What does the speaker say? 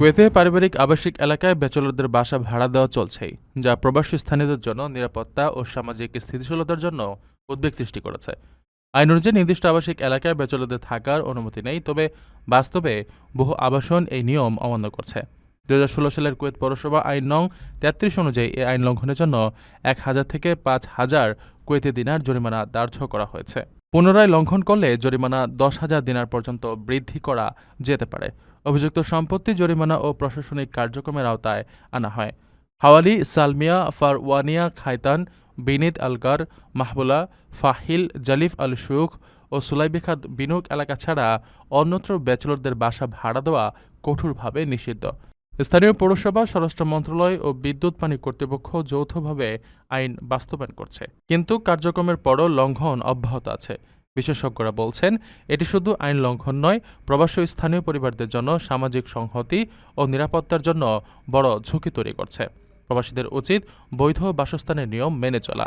কুয়েতে পারিবারিক আবাসিক এলাকায় ব্যাচেলরদের বাসা ভাড়া দেওয়া চলছেই যা প্রবাসী স্থানীয়দের জন্য নিরাপত্তা ও সামাজিক স্থিতিশীলতার জন্য উদ্বেগ সৃষ্টি করেছে। আইন অনুযায়ী নির্দিষ্ট আবাসিক এলাকায় ব্যাচেলরদের থাকার অনুমতি নেই, তবে বাস্তবে বহু আবাসন এই নিয়ম অমান্য করছে। দু হাজার ষোলো সালের কুয়েত পৌরসভা আইন নং তেত্রিশ অনুযায়ী এই আইন লঙ্ঘনের জন্য এক হাজার থেকে পাঁচ হাজার কুয়েতি দিনার জরিমানা দার্য করা হয়েছে। পুনরায় লঙ্ঘন করলে জরিমানা দশ হাজার দিনার পর্যন্ত বৃদ্ধি করা যেতে পারে। অভিযুক্ত সম্পত্তি, জরিমানা ও প্রশাসনিক কার্যক্রমের আওতায় আনা হয়। হাওয়ালি, সালমিয়া, ফারওয়ানিয়া, খাইতান, বিনিত আলগার, মাহবুলা, ফাহিল, জালিফ আল শুখ ও সুলাইবিখাত বিনুক এলাকা ছাড়া অন্যত্র ব্যাচেলরদের বাসা ভাড়া দেওয়া কঠোরভাবে নিষিদ্ধ। স্থানীয় পৌরসভা, স্বরাষ্ট্র মন্ত্রণালয় ও বিদ্যুৎ পানি কর্তৃপক্ষ যৌথভাবে আইন বাস্তবায়ন করছে। কিন্তু কার্যক্রমের পরও লঙ্ঘন অব্যাহত আছে। বিশেষজ্ঞরা বলছেন, এটি শুধু আইন লঙ্ঘন নয়, প্রবাসী স্থানীয় পরিবারদের জন্য সামাজিক সংহতি ও নিরাপত্তার জন্য বড় ঝুঁকি তৈরি করছে। প্রবাসীদের উচিত বৈধ বাসস্থানের নিয়ম মেনে চলা।